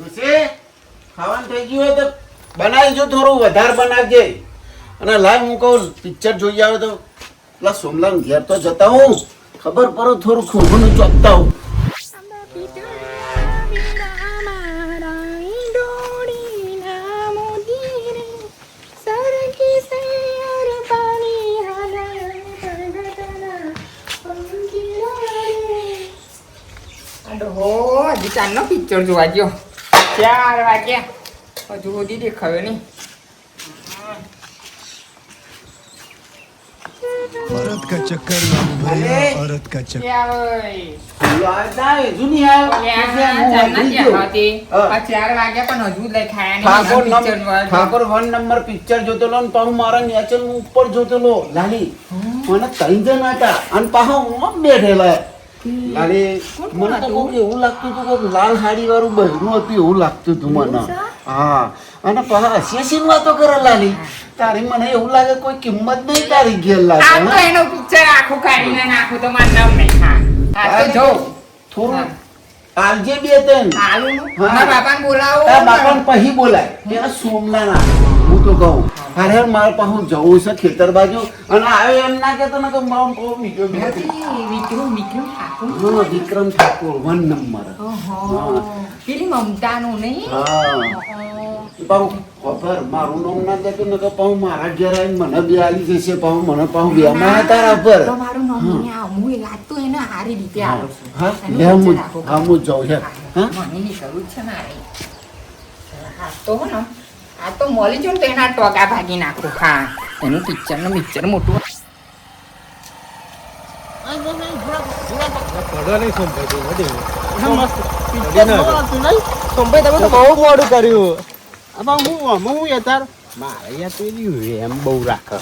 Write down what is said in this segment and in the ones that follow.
ખાવાનું થઈ ગયું હોય તો બનાવીજો થોડું વધારે બનાવજે. અને લાવ હું કહું પિક્ચર જોઈ આવે તો. પેલા સોમલાલ ઘેર તો જતા હું ખબર પડો થોડું ખોખું ચોપતા હું હો, હજી ચાંદનો પિક્ચર જોવા ગયો. ચાર વાગ્યા હજુ સુધી દેખાયો નહીં औरत का चक्कर बाबू भैया औरत का चक्कर ક્યાં હોય? પેલો આવે તાય, હજુ નહીં આવ્યો. ક્યાં હું ચાંદના ભૂલી ક્યાં ગયો. હતી? હા. આ ચાર વાગ્યા પણ હજુ લઈ ખાયા ઠાકોર નહીં પિક્ચર નંબર- જોવા ગયો. ઠાકોર વન નંબર પિક્ચર જોતો લો ને પાછું મારા નેચર ઉપર જોતો લો લાલી મને ત્રણ જણ હતા અને પાછો હું બેઠેલા લાલી મને તો કોક એવું લાગતું હતું કોક લાલ સાડી વાળું બહેરું હતું એવું લાગતું હતું મને. હા. અને પાછા અસેસીન વાતો કરે લાલી. તારી મને એવું લાગે કોઈ કિંમત નહીં તારી ઘેર લાગે આ તો એનો પિક્ચર આખું કાઢીને નાખું તો મારું નામ. નહીં હા આ તો જો. થોડું આલજે બે ત્રણ. હાલું હા. બાપાને બોલાવો. તારા બાપાને પછી બોલાય. પેલા સોમનાના. હું તો કહું અરે મારે પાછું જવું છે ખેતર બાજુ અને આવે એમ ના કહેતો ને કે મારો બહુ બીજો Vikram Vikram Thakor. Vikram Thakor one number. પેલી મમતાનું નહીં? ખબર મારું નામ ના દેતું ને કે પાછું મારા ઘેર આવીને મને બે આલી જશે પાછું મને પાછું બે. માં તારા પર. મારું નામ નહીં આવ. હું લાગતું એને સારી રીતે આવું છું. હા લે હું હા હું જાઉં છે હા મને જરૂર છે મારે. આ તો ને. આ તો મળી જો ને તો એના ટોગા ભાગી નાખું હા. એનું પિક્ચરનું પિક્ચર મોટું સોમભાઈ તમે તો બહુ મોડું કર્યું. હું હું યાર મારે યાર પેલી રેમ બહુ રાખે.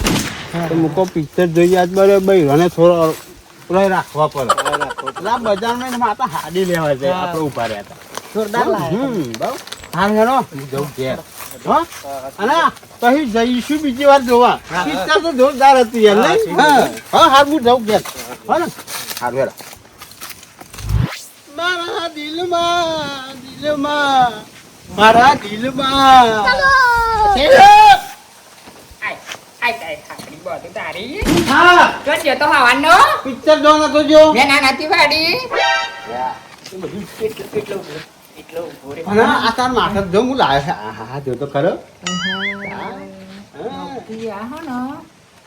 તો મૂકો પિક્ચર જોઈ આજ બરાબર બૈરાને થોડો પેલો રાખવા પડે. આ બજારમાં માતા હાડી લેવા જાય આપણે ઊભા રહ્યા હતા જોરદાર હમ બહુ. હા હેનો હું જઉં ઘેર. હો? અને પછી જઈશું બીજી વાર જોવા. પિક્ચર તો જોરદાર હતું યાર નહીં? હા હા. હાર હું જઉં ઘેર. હો ને? હારું હેરો મારા દિલમાં દિલમાં મારા દિલમાં. આય આય આય ખાકડી બધું તારી. હા. તો છે તો હવાનો. પિક્ચર જો નતો જો મેં ના નથી પાડી અને આ તાર માથે જો હું લાવે છે. હા જો તો ખરો.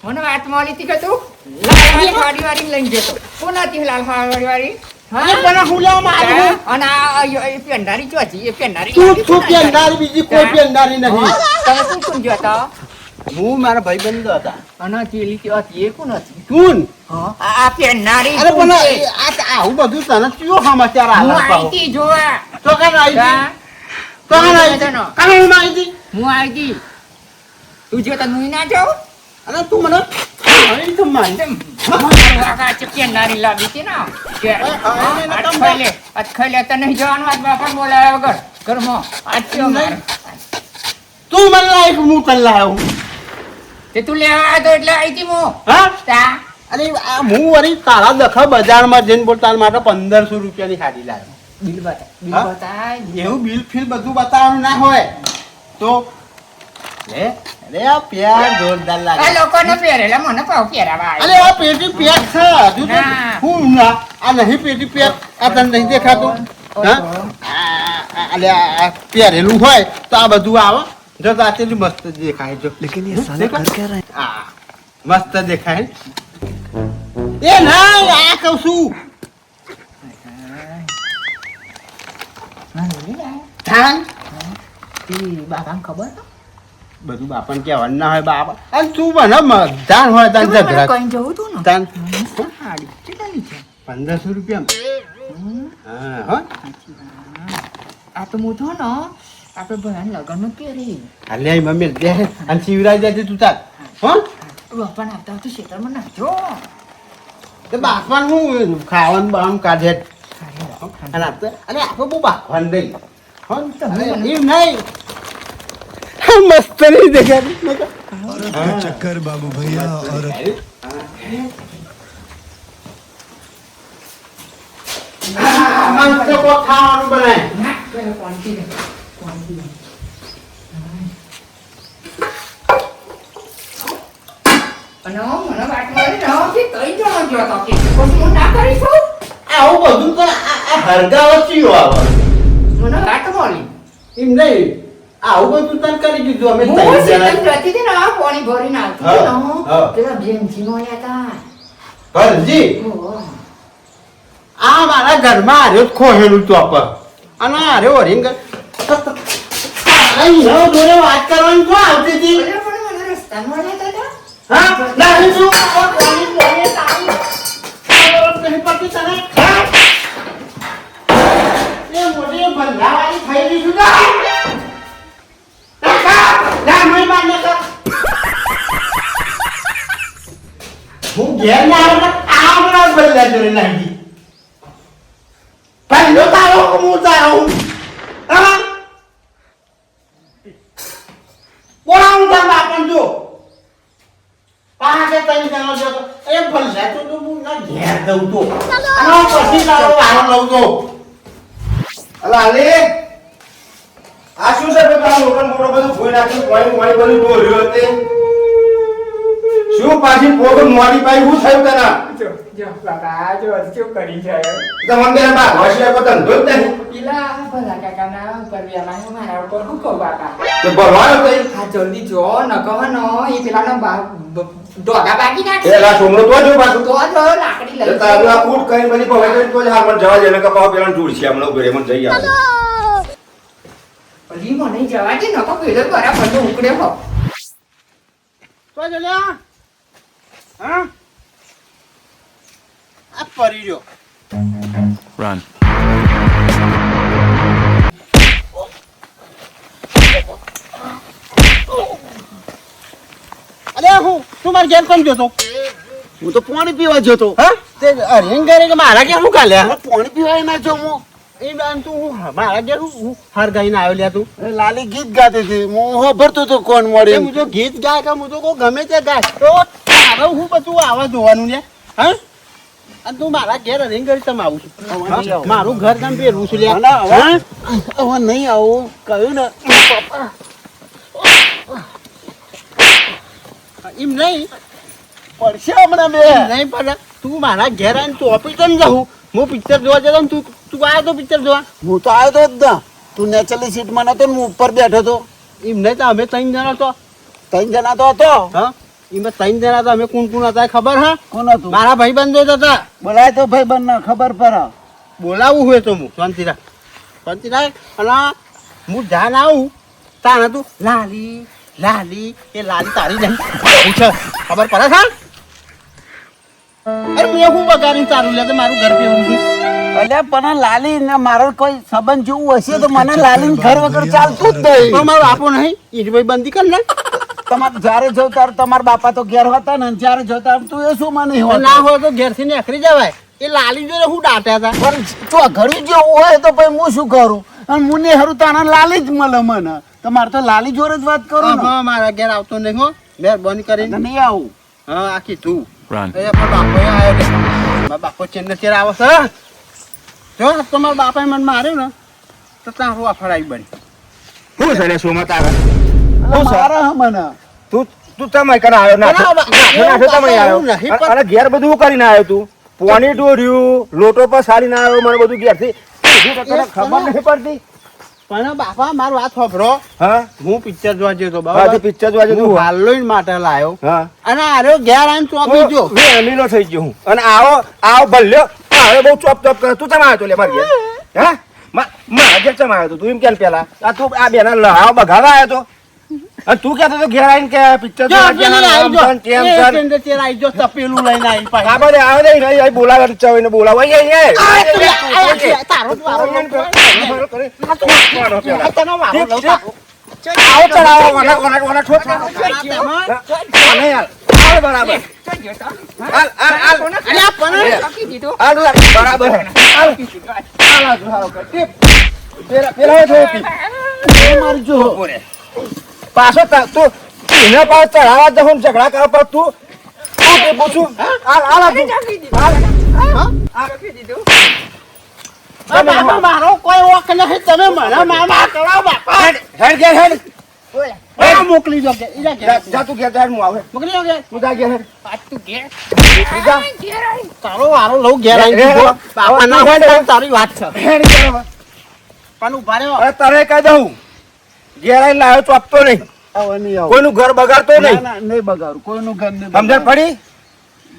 મને વાત મળી હતી કે તું? લાલ વાળી વાળી લઈને જતો. હતી લાલ વાળી? વાળી પણ હું લેવા માંગુ અને આ એ પેંડારી ચો એ પેંડારી તું હતી? પેંડારી બીજી કોઈ પેંડારી નહીં. તમે શું કોણ જોતા હું મારા ભાઈબંધો હતા. અને પેલી કેવા એ કોણ હતી તું હા? આ પેંડારી અરે પણ આ આ- આવું બધું તને કયો સમાચાર હું આવી હતી જોવા. તો કાન આવી કા? તો કાન આવી. કાન હું આવી હતી હું આવી હતી તું જો તને ના જાવ અને તું મને તો છે લાગી હતી ને? કે, આ એને આજ તમે- ખાઈ લે આજ લે તને જવાનું આજ બાપા બોલાવ્યા વગર. ઘરમાં. આજ તું મને લાયક હું તને લાવ્યો તે તું લેવા આવ્યો એટલે આવી હતી હું. હા? અરે આ હું વળી તારા દખા બજારમાં જઈને બોલ તારા માટે પંદરસો રૂપિયાની સાડી લાવ્યો. બિલ બતા બિલ બતાય એવું બિલ ફિલ બધું બતાવવાનું ના હોય. તો? લે અરે આ પ્યાર જોરદાર આ લોકોને પહેરેલા મને પાવ પહેરાવા અરે આ પેટી પેક છે. હજુ હું ના આ નહીં પેટી પેક આ તને નહીં દેખાતું. હા? આ પહેરેલું હોય તો આ બધું આવે. જો તો આ કેટલું મસ્ત દેખાય જો लेकिन ये साला कर क्या रहा है આ મસ્ત દેખાય એ ના આ કહું છું થાન બાપાને ખબર તો? બધું બાપાને કહેવાનું ના હોય બાપા અને તું મને મજાન હોય તાન તું મને ઝઘડા કઈ જવું તું ને તાન હાડી કેટલાની છે પંદરસો રૂપિયા હા હો આ તો મોટો નો. આપણે ભયાન લગનમાં કે રે હાલે મમ્મી દે અને શિવરાજ દે તું તાર. હો? બાપાને આવતા તો શેતરમાં નાખજો. તે બાપા હું ખાવાનું બામ કાઢે. અને આપણે બહુ બાપવાન દઈ ચક્કર બાબુ ભૈયા ના પેલો કોણ પી લે. અને મને વાત મળી ને કે કઈ જણો ગયો તો કે પછી હું ના કરીશું આવું બધું તો આ આ હરગાવ ચિયો આવે મને વાત મળી એમ નહીં આવું બધું તને કરી દીધું અમે હું ત્રણ સીધા જણા જતી હતી ને આ પાણી ભરીને આવતી હા, હતી ને હા. પેલા બેનજીનો આયા ભરજી હતા ઓહો. આ મારા ઘરમાં આર્યો જ ખોહેલું ચોપર અને આર્યો હરીંગ અહીંયા જોડે વાત કરવાની શું આવતી હતી અરે પણ મને રસ્તામાં આયા હતા હા નહીં અરે આ કોની કોની તારી ખબર જ. નહીં પડતી હા? બાને કર. હું ઘેર ના આવે ને આ હમણાં બદલા જોડે નાખી પહેલો તારો કે હું તારો હું હા બોલાવું તાર બાપન જો પાકે તઈ જાણો છો તો એ ભલે તો ના આ શું છે શું પાછી મોડી પાઈ કરી જાય તો મને તેના બા હોશિયાર કો ધંધો જ નહીં પેલા ભલા કાકાના ઉપર વેલા જલ્દી જો, ન કહો ન, એ ડોગા બાકી નાખશે પેલા છોમરો તો જો પાછું. તો જ લાકડી લઈ તારું આ ફૂટ કઈ બધી પવાઈ તો જ હાલ મને જવા દે ને કપાવ પેલા જોડ છે હમણાં રહે મને જઈ આવે. હજી મને જવા દે ન પેલો બરાબર તો ઉકળે હો. તો જલ્યા હા? આ પરી રહ્યો Run. અરે હું તું મારે ઘેર કોણ જોતો હું તો પાણી પીવા જતો હા? તે અરિંગ કરે કે મારા ઘેર હું કાલે? પાણી પીવા ના જો હું. એ બેન તું હું મારા ઘેર હું હાર ગાઈને આવ્યો લ્યા તું. લાલી ગીત ગાતી હતી. હું હોભરતો તો કોણ તે મળી હું જો ગીત ગાય કે હું તો ગમે તે ગાય. તો તારે હું બધું આવા જોવાનું છે હા? અને તું મારા ઘેર અરિંગ કરી તમે આવું છું. મારું ઘર કામ પેલું છું લ્યા? હવે નહીં આવું કહ્યું ને પપ્પા. એમ નહીં. પડશે હમણાં બે. નહીં પણ તું મારા ઘેર આવીને ચોપી કેમ જવું હું પિક્ચર જોવા જતો તું તું આવ્યો તો પિક્ચર જોવા. હું તો આવ્યો તો જ ના. તું નેચરલી સીટમાં નતો ને હું ઉપર બેઠો તો એમ નહીં તો અમે ત્રણ જણા તો. ત્રણ જણા તો હતો. હા? એમાં ત્રણ જણા તો અમે કોણ કોણ હતા ખબર હા? કોણ હતું? મારા ભાઈબંધો જ હતા. બોલાય તો ભાઈ બંને ખબર પડે બોલાવવું હોય તો હું. શાંતિ રાખ. શાંતિ રાખ. અને હું જાન આવું. તાણ તું લાલી લાલી એ લાલી તારી નહીં છે. ખબર પડે છે? અરે મેં હું બગાડીને તારું લે મારું ઘર પે અલ્યા પણ લાલી ને મારો કોઈ સંબંધ જેવું હશે તો મને લાલી ઘર વગર ચાલતું જ પણ મારું આપો નહીં. ઈટ ભાઈ બંધી કર ને. તમારે જ્યારે જો ત્યારે તમારા બાપા તો ઘેર હતા ને જ્યારે જો ત્યારે તું એ શું મને ના હોય તો ઘેરથી નીકળી જવાય. એ લાલી જોડે હું ડાટ્યા હતા. પણ તું ઘડી જેવું હોય તો ભાઈ હું શું કરું? અને મુને હરું તાણા લાલી જ મળે મને. તમારે તો લાલી જોર જ વાત કરો ને. હા, મારા ઘેર આવતો નહીં હો. મહેરબાની કરીને નહીં આવું. હા આખી તું. બાપો આવ્યો ને મારા બાપો ચેન્નઈ ચેર આવે છે જો તમારા બાપાએ મને માર્યો ને તો ત્યાં હું અફડાઈ બની. શું છે શું સોમાં તારા શું સારા હે મને. તું તું તમે કને આવ્યો ના તમે આવ્યો અને ઘેર બધું કરીને આવ્યો તું? પાણી ડોર્યું લોટો પર ના આવ્યો મને બધું ઘેરથી. ખબર નહીં પડતી? પણ બાપા મારું વાત સાંભળો હા? હું પિક્ચર જોવા જતો બાપા પિક્ચર જોવા જતો હાલોઈન માટે લાયો. હા. અને આરો ઘેર આવીને ચોપી ગયો બે લીલો થઈ ગયો હું. અને આવો આવો ભલ્યો. હવે બહુ ચોપ ચોપ કરે. તું તમે આવ્યો તો લે મારી હા? મા- મારા ઘેર ચમ આવ્યો તો? તું એમ કેમ પેલા? આ તું આ બેના લહાવ બગાવા આવ્યો તો. અને તું કહેતો તો ઘેર આવીને કે પિક્ચર જો આવી જો આવી જો તપેલું લઈને આવી આ પાછી. બધે આવે નહીં નહીં આઈ બોલાવે તો ચાવીને બોલાવે. અહીં આ અહીં તું આ- આ- આ- તારો. આ તને લઉં આવો ચડાવો વના વના વના ઠોક. મને યાર. બરાબર. હાલ હાલ હાલ. અરે આ પણ દીધો. હાલ બરાબર. હાલ. હાલ હાલ હાલ. પેલા પેલા થોડી મારી જો ઓરે પાછો તા- એના પાસે ચઢાવા જવું ઝઘડા કરવા પર તું કે પૂછું? દીધો મારો કોઈ વોક નથી. તમે મને મામા કરો બાપા. હેડ હેડ હેડ. મોકલી દો કે ઈજા જા તું ઘેર હું આવે. મોકલી તું જા ઘેર તું ઘેર. તારો વારો લઉં ઘેર આવી હેડ, દીધો. હેડ. બાપા ના હોય તારી વાત છે. પણ ઊભા રહ્યો. તારે કહી દઉં? ઘેર આવીને લાવ્યો તો આપતો નહીં. કોઈનું ઘર બગાડતો નહીં. નહીં બગાડું. કોઈનું ઘર નહીં સમજણ પડી?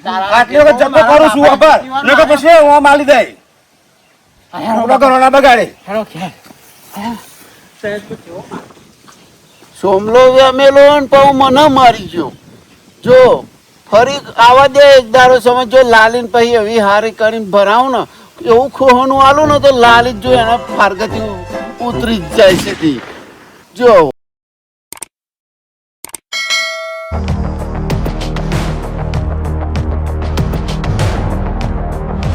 આટલી વખત જમતો કરું છું અભર નહીં તો પછી હું માલી દે ઘરોના બગાડે. સોમલો વેમેલો ને પાછું મને મારી ગયો. જો ફરી આવા દે એક દાડો સમજ જો લાલીન પછી એવી હારી કરીને ભરાવું ને એવું ખોહનું આલું ને તો લાલી જ જો એના ફારગતી ઉતરી જ જાય સીધી. જો